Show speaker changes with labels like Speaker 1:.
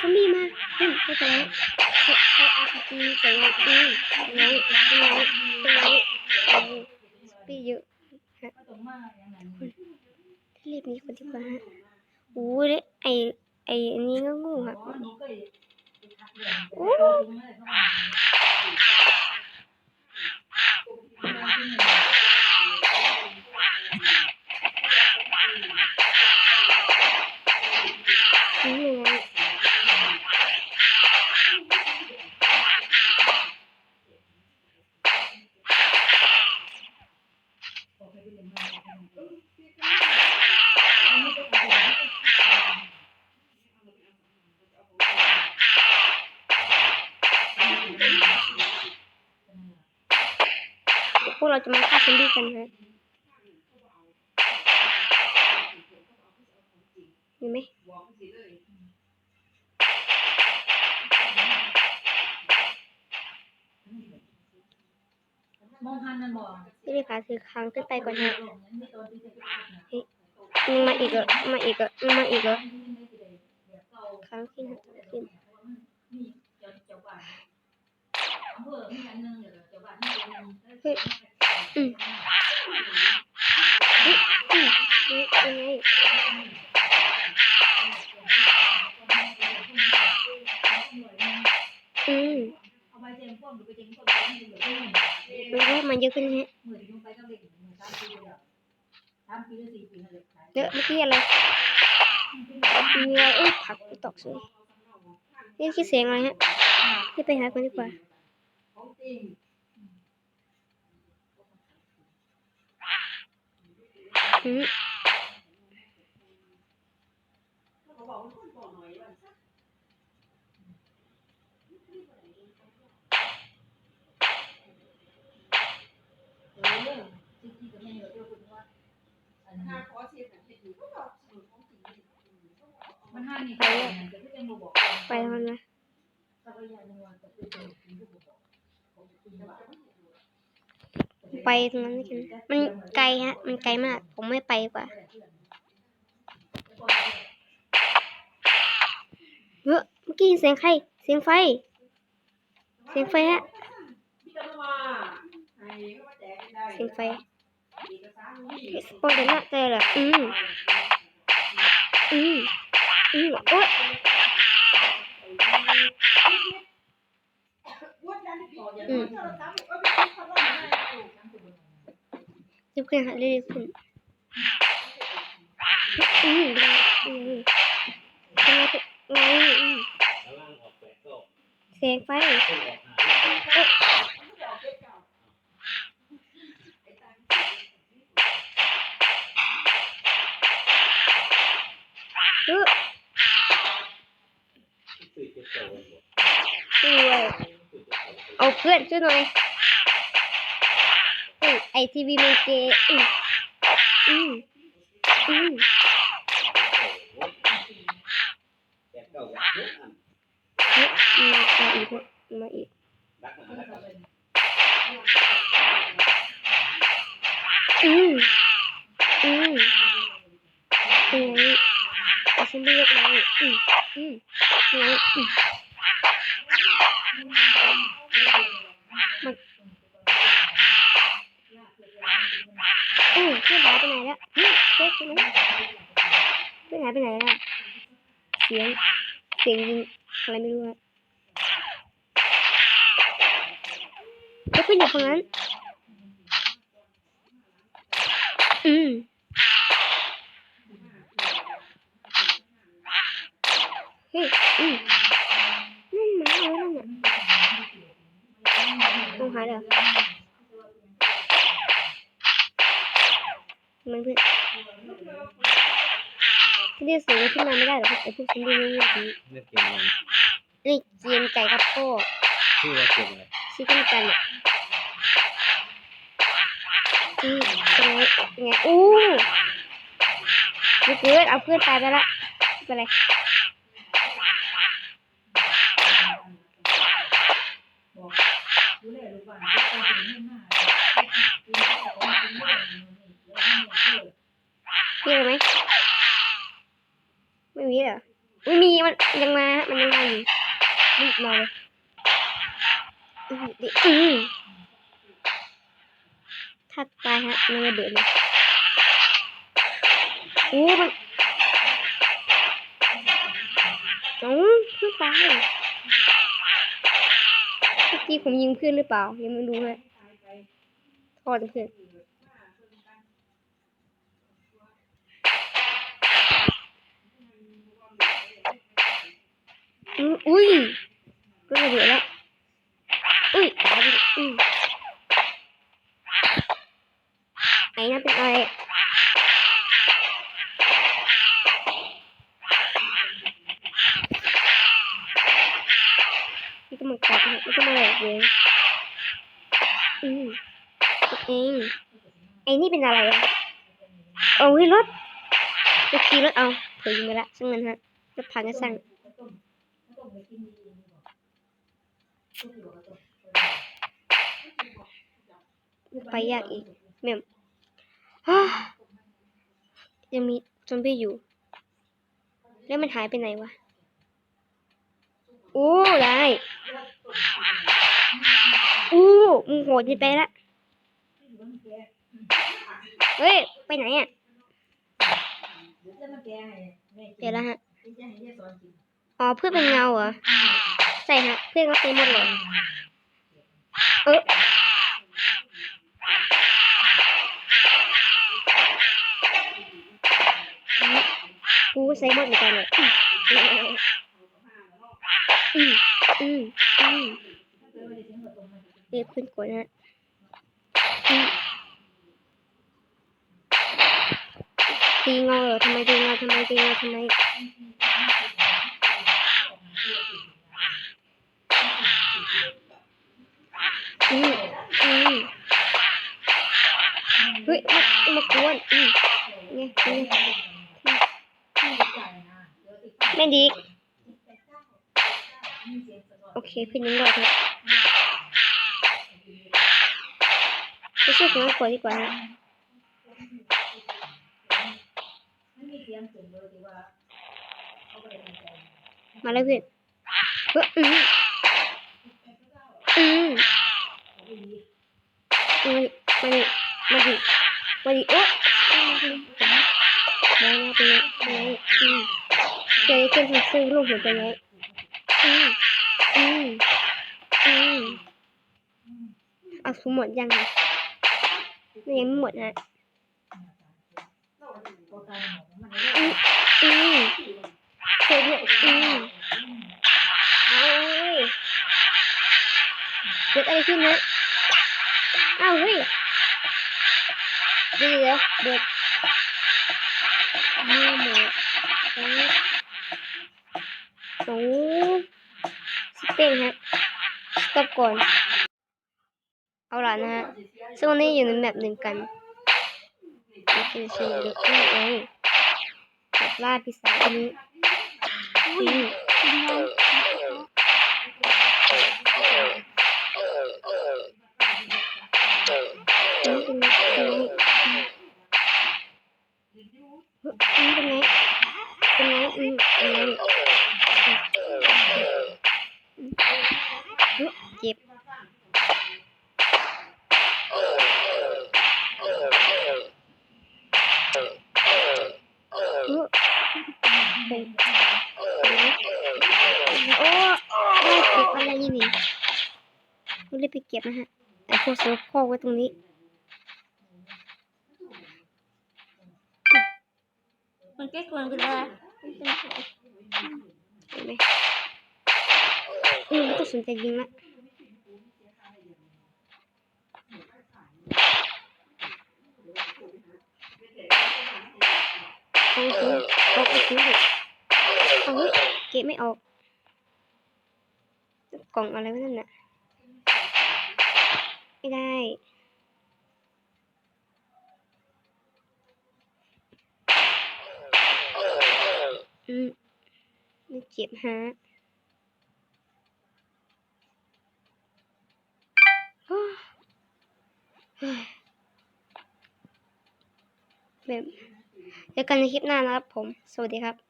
Speaker 1: ซอมบี้มาเฮ้ยไม่เป็นไรใช้ใช้อาร์พีจีใส่ไงอืมไงเป็นไงเป็นไงเออซอมบี้เยอะฮะรีบหนีคนดีกว่าฮะโอ้ยไอไออันนี้ก็งูครับโอ้ เราจะมาฆ่าซอมบี้กันฮะมีไหม
Speaker 2: มองหันนั่นบ่
Speaker 1: ไม่ได้พาถือค้างขึ้นไปก่อนฮะมันมาอีกเหรอมาอีกเหรอมันมาอีกเหรอค้างขึ้นขึ้นเฮ้ย อืมเฮ้ยอืมเฮ้ยยังไงอืมมันก็มันเยอะขึ้นฮะเยอะเมื่อกี้อะไรมีอะไรเอ้ยผักตกสวยนี่คิดเสียงอะไรฮะที่ไปหาคนดีกว่า อืม
Speaker 2: มันหันนี่ไปจะเป็นบ่บอก
Speaker 1: ไปทำไมนะ ไปตรงนั้นกันมันไกลฮะ มันไกลมาก ผมไม่ไปกว่าเฮ้ยเมื่อกี้เสียงใคร เสียงไฟ เสียงไฟฮะ เสียงไฟสปอนเดอร์น่าเจอเหรออืมอืมอืมโอ๊ยอืม รีบขึ้นฮะรีบขึ้นอืมอืมอืมไงไงอืม
Speaker 3: กำลังออกแปดก็
Speaker 1: เสียงไฟ
Speaker 3: ต้องออกหา
Speaker 1: เออ
Speaker 3: สื่อเจ็ดโตหมด
Speaker 1: ช่วยเอาเพื่อนช่วยหน่อยอืม ไอทีวีมันเกย์อืมอืมอืม
Speaker 3: อะอัน
Speaker 1: เฮ้ยมาอีกมาอีกอืมอืมอืมเอาฉันเรียกมาอืมอืมอืมอืมมันอืมเพื่อนหายไปไหนแล้วอื มเพื่อนไปไหนไปไหนแล้วเสียงเสียงยิงอะไรไม่รู้อะแล้วเพื่อนอยู่ฝั่งนั้นอืมเฮ้ยอืมนั่นหมาอะไรนั่นน่ะต้องหาเด้อ มันเพื่อนที่เรียกเสียงขึ้นมาไม่ได้หรอกไอ้พวกฉันดูนี่นี่
Speaker 3: เลือกเกมอะไร
Speaker 1: นี่เจียนไก่กับพ่อ
Speaker 3: ชื่อว่าเกมอะไร
Speaker 1: ชิคกันกันอะอืมเป็นไงเป็นไงอู้ไม่เกิดเอาเพื่อนตายไปละไม่เป็นไร
Speaker 2: ดูแลลูกบ้านก็ไปถึงนี่มากินข้าวของกินเรื่องนี้แล้วนี่เด้ อ
Speaker 1: ไหมไม่มีเหรอไม่มีมันยังมาฮะมันยังมาอยู่รีบมาเลยอือดิอือถ้าตายฮะมันระเบิดเลยโอ้มันโอ้เพิ่งตายเมื่อกี้ผมยิงเพื่อนหรือเปล่ายังไม่รู้เลยโทษเพื่อน อุ้ยก็ระเบิดแล้ว อุ้ยตายไปดิอือไอ้นั่นเป็นอะไรนี่ก็มันกัดนี่ก็มาแหลกเลยอืมตัวเองไอ้นี่เป็นอะไรอะโอ้ยรถจะขี่รถเอาเผยยิงไปละช่างมันฮะจะพังก็ ช่างไปยากอีกแม่มฮ่ายังมีซอมบี้อยู่ แล้วมันหายไปไหนวะ โอ้ได้อู้มึงโหดเกินไปละ เฮ้ย ไปไหนอะเดี๋ยวแล้วฮะ อ๋อเพื่อเป็นเงาเหรอใช่ฮะ เพื่อนก็เป็นหมดเลยเออกูใส่หมดเหมือนกันเลยอืมอืมอืมเรียกขึ้นกดนะตีเงาเหรอทำไมตีเงาทำไมตีเงาทำไมอืมอืมเฮ้ยมามากวนอืมไง ไม่ดี โอเคพื่นยังรอดครับไปช่วยของขวดดีกว่านะมาเลยเพื่อนเฮ้ยอืมอืมมาดิมาดิมาดิมาดิโอ๊ะมาแล้วเป็นไงเป็นไงอืมเจอเกมทันซื้อ ลูกหัวเป็นไงอืมอืมอืมเอาสมหมดยังไงมันยังไม่หมดฮะอืมอืมเคยเนี่ยอืมเอาเว้ยเกิดอะไรขึ้นนะอ้าวเฮ้ยเดี๋ยวเดี๋ยวเด็ดมือหมดโอ้โหสเต็งฮะสต็อป ก่อน เอาล่ะนะฮะซึ่งวันนี้อยู่ในแมปหนึ่งกันนี่คือชื่อเด็กนี่เองแบบล่าปีศาจอันนี้อืมอืมเป็นไงเป็นไงอืมเป็นไงเป็นไงอืมเป็นไงอืมเจ็บ โอ้เป็นโอ้ไม่เก็บอะไรนี่นี่ ก็เลยไปเก็บนะฮะไอ้พวกโซโครกไว้ตรงนี้
Speaker 2: มันแก้กวนกันได้
Speaker 1: เห็นไหมอืมไม่ต้องสนใจยิงละเอาสิเอาไปสิเอาเฮ้ยเก็บไม่ออก กล่องอะไรวะนั่นน่ะ ไม่ได้ อืมไม่เจ็บฮะโอ้เฮ้ยแบบเจอกันในคลิปหน้านะครับผม สวัสดีครับ